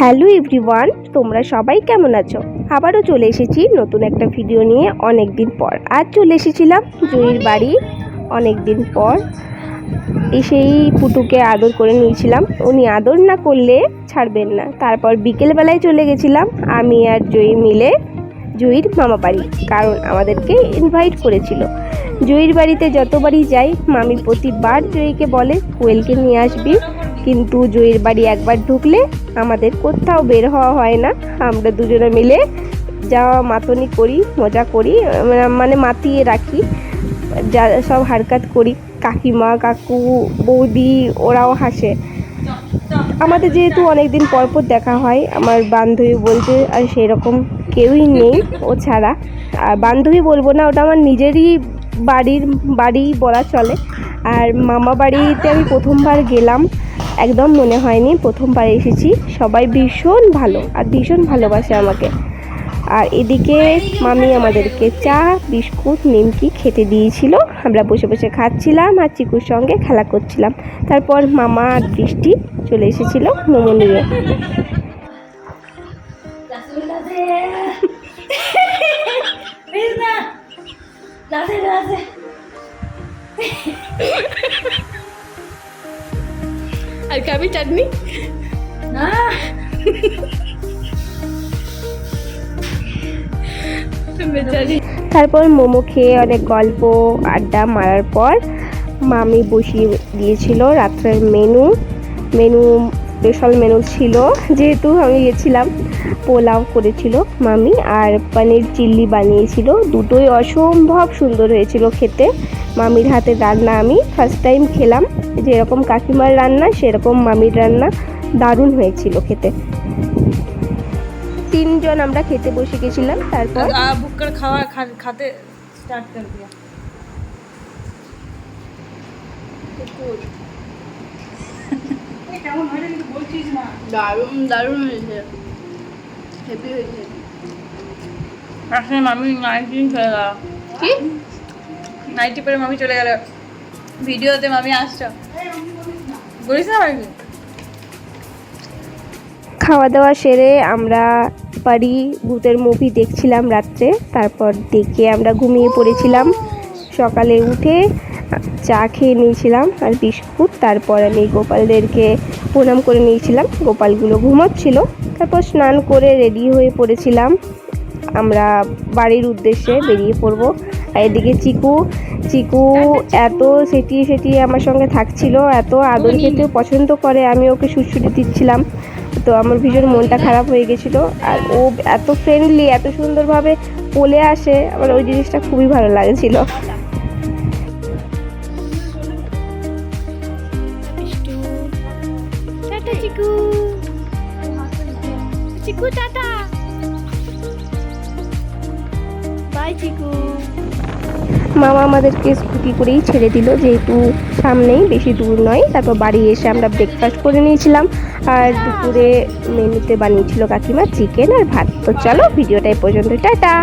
Hello everyone, তোমরা সবাই কেমন আছো? আবারও চলে এসেছি নতুন একটা ভিডিও নিয়ে অনেক দিন পর। আজ চলে এসেছিলাম জয়ীর বাড়ি অনেক দিন পর। এসেই পুটুকে আদর করে নিয়েছিলাম। উনি আদর না করলে ছাড়বেন না। তারপর বিকেলবেলায় চলে গেছিলাম আমি আর জয়ী মিলে জয়ীর মামা বাড়ি, কারণ আমাদেরকে ইনভাইট করেছিল। জয়ীর বাড়িতে যতবারই যাই, মামি প্রতিবার জয়ীকে বলে, কোয়েলকে নিয়ে আসবি। কিন্তু জয়ীর বাড়ি একবার ঢুকলে আমাদের কোথাও বের হওয়া হয় না। আমরা দুজনে মিলে যাওয়া, মাতনি করি, মজা করি মানে- মাতিয়ে রাখি। যা, সব হারকাত করি। কাকিমা, কাকু, বৌদি, ওরাও হাসে। আমাদের যেহেতু অনেক দিন পর পর দেখা হয়, আমার বান্ধবী বলতে আর সেরকম কেউই নেই, ও ছাড়া। আর বান্ধবী বলব না, ওটা আমার নিজেরই বাড়ির বাড়ি বলা চলে। আর মামা বাড়িতে আমি প্রথমবার গেলাম। একদম মনে হয়নি, প্রথমবার এসেছি। সবাই ভীষণ ভালো, আর ভীষণ ভালোবাসে আমাকে। আর এদিকে মামি আমাদেরকে চা, বিস্কুট, নিমকি খেতে দিয়েছিল। আমরা বসে বসে খাচ্ছিলাম আর চিকুর সঙ্গে খেলা করছিলাম। তারপর মামা আর বৃষ্টি চলে এসেছিল মোমো নিয়ে। নাচে আর চাটনি? না। তারপর মোমো খেয়ে অনেক গল্প আড্ডা মারার পর মামি বসিয়ে দিয়েছিল রাত্রের মেনু। মেনু স্পেশাল মেনু ছিল যেহেতু আমি গেছিলাম পোলাও করেছিল মামি আর পনির চিল্লি বানিয়েছিল। দুটোই অসম্ভব সুন্দর হয়েছিল খেতে। মামির হাতে রান্না আমি ফার্স্ট টাইম খেলাম। যেরকম কাকিমার রান্না সেরকম মামির রান্না দারুণ হয়েছিল খেতে। তিনজন আমরা খেতে বসে গেছিলাম তারপর বুক্কার খাওয়া খাতে স্টার্ট কর দিয়া মামি চলে গেল। মামি চলে গেল। ভিডিওতে মামি আসছো। খাওয়া দাওয়া সেরে আমরা বাড়ি ভূতের মুভি দেখছিলাম রাত্রে, তারপর দেখে আমরা ঘুমিয়ে পড়েছিলাম। সকালে উঠে চা খেয়ে নিয়েছিলাম আর বিস্কুট, তারপর আমি গোপালদেরকে প্রণাম করে নিয়েছিলাম। গোপালগুলো ঘুমাচ্ছিল, তারপর স্নান করে রেডি হয়ে পড়েছিলাম। আমরা বাড়ির উদ্দেশ্যে বেরিয়ে পড়ব। আর এদিকে চিকু চিকু এত সেটিয়ে সেটিয়ে আমার সঙ্গে থাকছিল এত আদর খেতেও পছন্দ করে আমি ওকে সুটসুটি দিচ্ছিলাম। তো আমার ভীষণ মনটা খারাপ হয়ে গেছিল। আর ও এত ফ্রেন্ডলি এত সুন্দরভাবে বলে আসে আমার ওই জিনিসটা খুবই ভালো লাগছিল। চিকু। টাটা। বাই চিকু। মামা আমাদেরকে স্কুটি করেই ছেড়ে দিল, যেহেতু সামনেই বেশি দূর নয়। তারপর বাড়ি এসে আমরা ব্রেকফাস্ট করে নিয়েছিলাম। আর দুপুরে মেনুতে বানিয়েছিল কাকিমা চিকেন আর ভাত। তো চলো ভিডিওটা এই পর্যন্ত টাটা!